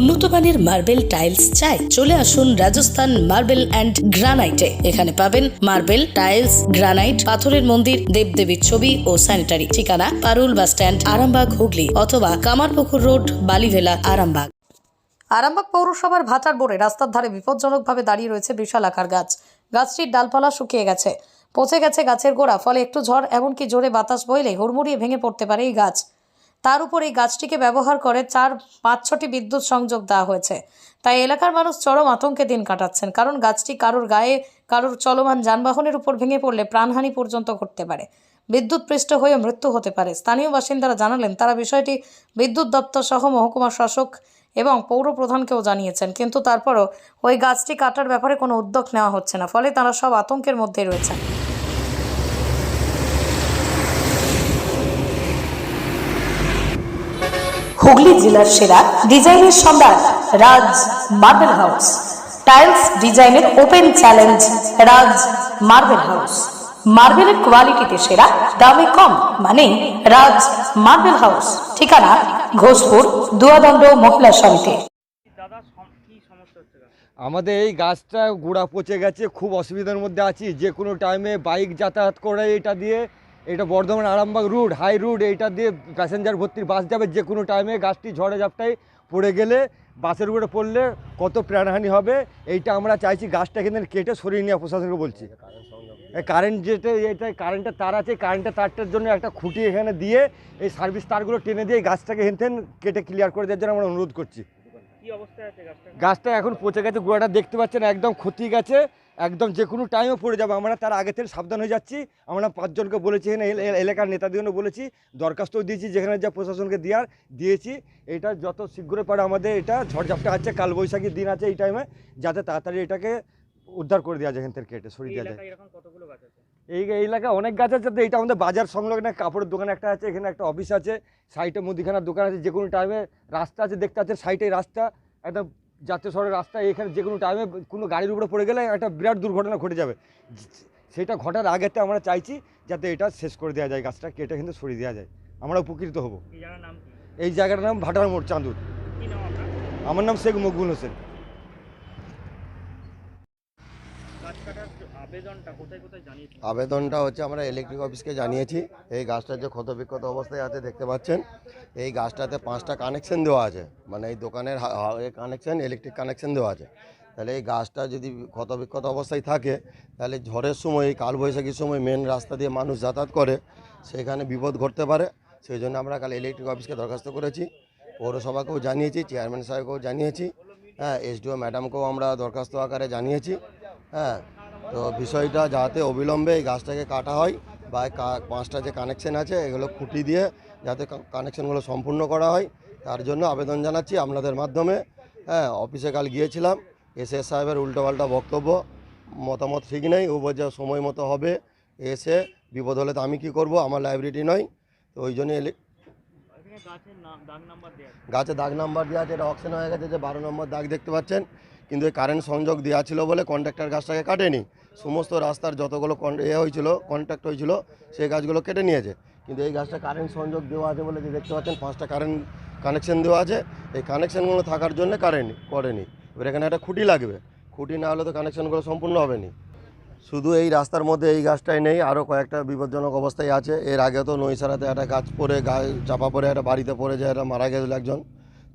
উন্নত মানের marble tiles চাই, চলে আসুন রাজস্থান মার্বেল অ্যান্ড গ্রানাইটে। এখানে পাবেন মার্বেল, টাইলস, গ্রানাইট, পাথরের মন্দির, দেবদেবীর ছবি ও স্যানিটারি। ঠিকানা, পারুল বাস স্ট্যান্ড, আরামবাগ, হুগলি অথবা কামারপুকুর রোড, বালিভেলা, আরামবাগ। আরামবাগ পৌরসভার ভাটার বোরে রাস্তার ধারে বিপজ্জনকভাবে দাঁড়িয়ে রয়েছে বিশাল আকার গাছ। গাছটির ডালপালা শুকিয়ে গেছে। পচে গেছে গাছের গোড়া, ফলে একটু ঝড়, এমনকি জোরে বাতাস বইলে হুড়মুড়িয়ে ভেঙে পড়তে পারে এই গাছ। তার উপর এই গাছটিকে ব্যবহার করে চার পাঁচ ছটি বিদ্যুৎ সংযোগ দেওয়া হয়েছে। তাই এলাকার মানুষ চরম আতঙ্কে দিন কাটাচ্ছেন, কারণ গাছটি কারোর গায়ে, কারোর চলমান যানবাহনের উপর ভেঙে পড়লে প্রাণহানি পর্যন্ত ঘটতে পারে। বিদ্যুৎ পৃষ্ঠ হয়ে মৃত্যু হতে পারে। স্থানীয় বাসিন্দারা জানালেন, তারা বিষয়টি বিদ্যুৎ দপ্তর সহ মহকুমা শাসক এবং পৌর প্রধানকেও জানিয়েছেন, কিন্তু তারপরও ওই গাছটি কাটার ব্যাপারে কোনো উদ্যোগ নেওয়া হচ্ছে না, ফলে তারা সব আতঙ্কের মধ্যে রয়েছেন। হুগলি জেলার সেরা ডিজাইনের সম্রাট রাজ মার্বেল হাউস। টাইলস ডিজাইনের open challenge Raj marble house. মার্বেলের কোয়ালিটিতে সেরা, দামে কম মানে রাজ মার্বেল হাউস। ঠিকানা ঘোষপুর, দুয়াদণ্ড, মহিলা সমিতি। আমাদের এই গাছটা গোড়া পচে গেছে, খুব অসুবিধার মধ্যে আছি। যে কোনো টাইমে বাইক যাতায়াত করে এটা দিয়ে এটা Bardhaman Arambagh route high route এইটা দিয়ে প্যাসেঞ্জার ভর্তির বাস যাবে যে কোনো টাইমে গাছটি ঝড়ে ঝাপটায় পড়ে গেলে বাসের উপরে পড়লে কত প্রাণহানি হবে, এইটা আমরা চাইছি গাছটা কিন্তু কেটে সরিয়ে নেওয়া, প্রশাসনকে বলছি। কারেন্ট যেটা, এটা কারেন্টের তার আছে কারেন্টের তারটার জন্য একটা খুঁটি এখানে দিয়ে এই সার্ভিস তারগুলো টেনে দিয়ে গাছটাকে হেনতেন কেটে ক্লিয়ার করে দেওয়ার জন্য আমরা অনুরোধ করছি। গাছটা? এখন পচে গেছে গোড়াটা দেখতে পাচ্ছেন একদম ক্ষতি গেছে একদম যে কোনো টাইমে পড়ে যাবে। আমরা তার আগে থেকে সাবধান হয়ে যাচ্ছি। আমরা পাঁচজনকে বলেছি এখানে এল- এল- এলাকার নেতাদেরও বলেছি দরখাস্তও দিয়েছি যেখানে যা প্রশাসনকে দেওয়ার দিয়েছি। এটা যত শীঘ্রই পারে আমাদের এটা ঝড়ঝাপটা আছে কালবৈশাখীর দিন আছে এই টাইমে যাতে তাড়াতাড়ি এটাকে উদ্ধার করে দেওয়া যায় এখান থেকে কেটে সরিয়ে দেওয়া যায়। এই এলাকায় অনেক গাছ আছে এটা আমাদের বাজার সংলগ্ন কাপড়ের দোকান একটা আছে এখানে একটা অফিস আছে সাইটে মুদিখানার দোকান আছে যে কোনো টাইমে রাস্তা আছে দেখতে আছে সাইটে রাস্তা। একদম জাতীয় সড়কের রাস্তায় এখানে যে কোনো টাইমে কোনো গাড়ির উপরে পড়ে গেলে একটা বিরাট দুর্ঘটনা ঘটে যাবে। সেটা ঘটার আগেতে আমরা চাইছি যাতে এটা শেষ করে দেওয়া যায় গাছটা কেটে কিন্তু সরিয়ে দেওয়া যায়। আমরা উপকৃত হব। এই নাম এই জায়গাটার নাম ভাটার মোড় চাঁদুর। আমার নাম শেখ মকবুল হোসেন। গাছ কাটার যে আবেদনটা হচ্ছে আমরা ইলেকট্রিক অফিসকে জানিয়েছি। এই গাছটা যে ক্ষত বিক্ষত অবস্থায় আছে, দেখতে পাচ্ছেন? এই গাছটাতে পাঁচটা কানেকশন দেওয়া আছে। মানে এই দোকানের কানেকশন ইলেকট্রিক কানেকশন দেওয়া আছে। তাহলে এই গাছটা যদি ক্ষত বিক্ষত অবস্থায় থাকে, তাহলে ঝড়ের সময়, এই কালবৈশাখীর সময় মেন রাস্তা দিয়ে মানুষ যাতায়াত করে, সেখানে বিপদ ঘটতে পারে। সেই জন্য আমরা কাল ইলেকট্রিক অফিসকে দরখাস্ত করেছি। পৌরসভাকেও জানিয়েছি চেয়ারম্যান সাহেবকেও জানিয়েছি। হ্যাঁ এসডিও ম্যাডামকেও আমরা দরখাস্ত আকারে জানিয়েছি। হ্যাঁ তো বিষয়টা যাতে অবিলম্বে এই গাছটাকে কাটা হয় বা পাঁচটা যে কানেকশন আছে এগুলো খুঁটি দিয়ে যাতে কানেকশনগুলো সম্পূর্ণ করা হয় তার জন্য আবেদন জানাচ্ছি আপনাদের মাধ্যমে। হ্যাঁ অফিসে কাল গিয়েছিলাম এসে সাহেবের উল্টোপাল্টা বক্তব্য মতামত ঠিক নেই ও বলছে সময় মতো হবে এসে বিপদ হলে তো আমি কি করব আমার লাইব্রেরি নয় তো ওই জন্য এলে গাছের দাগ নাম্বার দেওয়া আছে। গাছে দাগ নাম্বার দেওয়া আছে এটা অপশন হয়ে গেছে যে বারো নম্বর দাগ দেখতে পাচ্ছেন কিন্তু এই কারেন্ট সংযোগ দেওয়া ছিল বলে কন্ট্রাক্টর গাছটাকে কাটেনি। সমস্ত রাস্তার যতগুলো এ হয়েছিল কন্ট্রাক্ট হয়েছিল, সেই গাছগুলো কেটে নিয়েছে। কিন্তু এই গাছটা কারেন্ট সংযোগ দেওয়া আছে বলে যে দেখতে পাচ্ছেন পাঁচটা কারেন্ট কানেকশন দেওয়া আছে। এই কানেকশনগুলো থাকার জন্য কারেন্ট করেনি। এবার এখানে একটা খুঁটি লাগবে। খুঁটি না হলে তো কানেকশানগুলো সম্পূর্ণ হবে নি শুধু এই রাস্তার মধ্যে এই গাছটাই নেই আরও কয়েকটা বিপজ্জনক অবস্থায় আছে। এর আগে তো নৈসারাতে একটা গাছ পড়ে গায়ে চাপা পড়ে, একটা বাড়িতে পড়ে যায়, একটা মারা গেছিল একজন।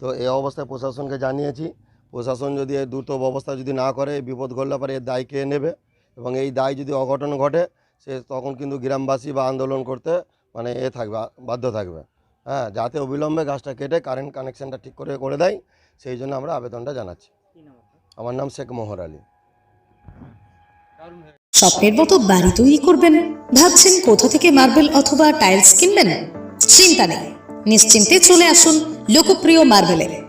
তো এই অবস্থায় প্রশাসনকে জানিয়েছি। প্রশাসন যদি এর দ্রুত ব্যবস্থা যদি না করে বিপদ ঘটলে পরে এর দায় কে নেবে? এবং এই দায় যদি অঘটন ঘটে সে তখন কিন্তু গ্রামবাসী বা আন্দোলন করতে মানে এ থাকবে বাধ্য থাকবে। হ্যাঁ যাতে অবিলম্বে গাছটা কেটে কারেন্ট কানেকশানটা ঠিক করে করে দেয় সেই জন্য আমরা আবেদনটা জানাচ্ছি। কি নাম আপনার? আমার নাম শেখ মোহর আলী। স্বপ্নের মতো বাড়ি তৈরি করবেন? ভাবছেন কোথা থেকে মার্বেল অথবা টাইলস কিনবেন? চিন্তা নেই। নিশ্চিন্তে চলে আসুন লোকপ্রিয় মার্বেলের।